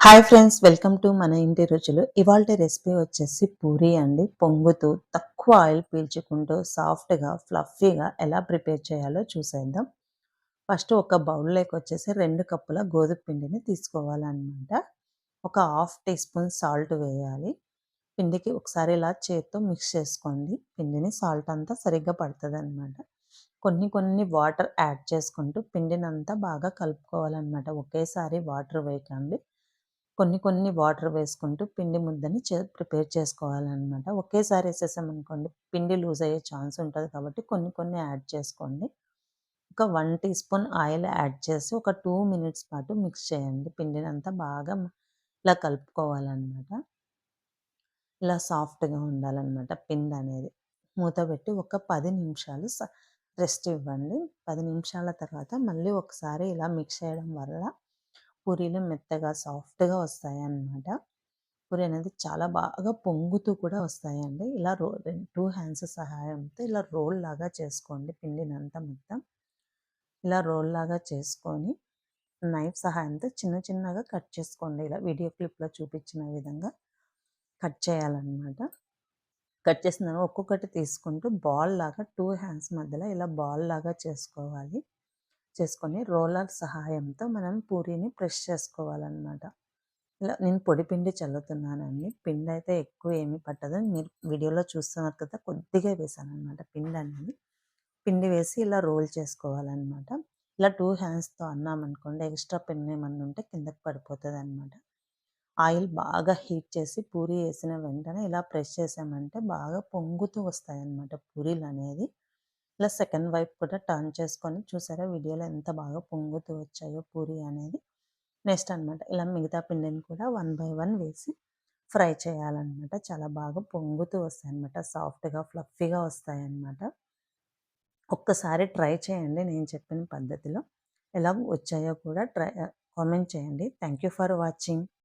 Hi friends welcome to మన ఇంటి రుచులు. ఇవాళ రెసిపీ వచ్చేసి పూరి అండి. పొంగుతూ తక్కువ ఆయిల్ పీల్చుకుంటూ సాఫ్ట్గా ఫ్లఫీగా ఎలా ప్రిపేర్ చేయాలో చూసేద్దాం. ఫస్ట్ ఒక బౌల్లోకి వచ్చేసి రెండు కప్పుల గోధుమ పిండిని తీసుకోవాలన్నమాట. ఒక హాఫ్ టీ స్పూన్ సాల్ట్ వేయాలి. పిండికి ఒకసారి ఇలా చేత్తో మిక్స్ చేసుకోండి. పిండిని సాల్ట్ అంతా సరిగ్గా పడుతుంది అనమాట కొన్ని కొన్ని వాటర్ యాడ్ చేసుకుంటూ పిండినంతా బాగా కలుపుకోవాలన్నమాట. ఒకేసారి వాటర్ వేయకండి. కొన్ని కొన్ని వాటర్ వేసుకుంటూ పిండి ముద్దని చే ప్రిపేర్ చేసుకోవాలన్నమాట. ఒకేసారి వేసేసామనుకోండి పిండి లూజ్ అయ్యే ఛాన్స్ ఉంటుంది కాబట్టి కొన్ని కొన్ని యాడ్ చేసుకోండి. ఒక one teaspoon oil add చేసి ఒక టూ మినిట్స్ పాటు మిక్స్ చేయండి. పిండిని అంతా బాగా ఇలా కలుపుకోవాలన్నమాట. ఇలా సాఫ్ట్గా ఉండాలన్నమాట పిండి అనేది. మూత పెట్టి ఒక పది నిమిషాలు రెస్ట్ ఇవ్వండి. పది నిమిషాల తర్వాత మళ్ళీ ఒకసారి ఇలా మిక్స్ చేయడం వల్ల పూరీలు మెత్తగా సాఫ్ట్గా వస్తాయి అన్నమాట పూరి అనేది చాలా బాగా పొంగుతూ కూడా వస్తాయండి. ఇలా రో టూ హ్యాండ్స్ సహాయంతో ఇలా రోల్ లాగా చేసుకోండి పిండినంతా మొత్తం. ఇలా రోల్ లాగా చేసుకొని నైఫ్ సహాయంతో చిన్న చిన్నగా కట్ చేసుకోండి. ఇలా వీడియో క్లిప్లో చూపించిన విధంగా కట్ చేయాలన్నమాట. కట్ చేసిన ఒక్కొక్కటి తీసుకుంటూ బాల్ లాగా టూ హ్యాండ్స్ మధ్యలో ఇలా బాల్ లాగా చేసుకోవాలి. చేసుకొని రోలర్ సహాయంతో మనం పూరీని ప్రెస్ చేసుకోవాలన్నమాట. ఇలా నేను పొడి పిండి చల్లుతున్నానండి. పిండి అయితే ఎక్కువ ఏమీ పట్టదు. మీరు వీడియోలో చూస్తున్నారు కదా కొద్దిగా వేసాను అనమాట పిండి అనేది. పిండి వేసి ఇలా రోల్ చేసుకోవాలన్నమాట. ఇలా టూ హ్యాండ్స్తో అన్నామనుకోండి ఎక్స్ట్రా పిండి ఏమన్నా ఉంటే కిందకి పడిపోతుంది అనమాట ఆయిల్ బాగా హీట్ చేసి పూరి వేసిన వెంటనే ఇలా ప్రెస్ చేసామంటే బాగా పొంగుతూ వస్తాయి అన్నమాట పూరీలు అనేది. ఇలా సెకండ్ వైపు కూడా టర్న్ చేసుకొని చూసారా వీడియోలో ఎంత బాగా పొంగుతూ వచ్చాయో పూరి అనేది. నెక్స్ట్ అనమాట ఇలా మిగతా పిండిని కూడా వన్ బై వన్ వేసి ఫ్రై చేయాలన్నమాట. చాలా బాగా పొంగుతూ వస్తాయి అనమాట సాఫ్ట్గా ఫ్లఫీగా వస్తాయి అన్నమాట ఒక్కసారి ట్రై చేయండి నేను చెప్పిన పద్ధతిలో. ఎలా వచ్చాయో కూడా ట్రై కామెంట్ చేయండి. Thank you for watching.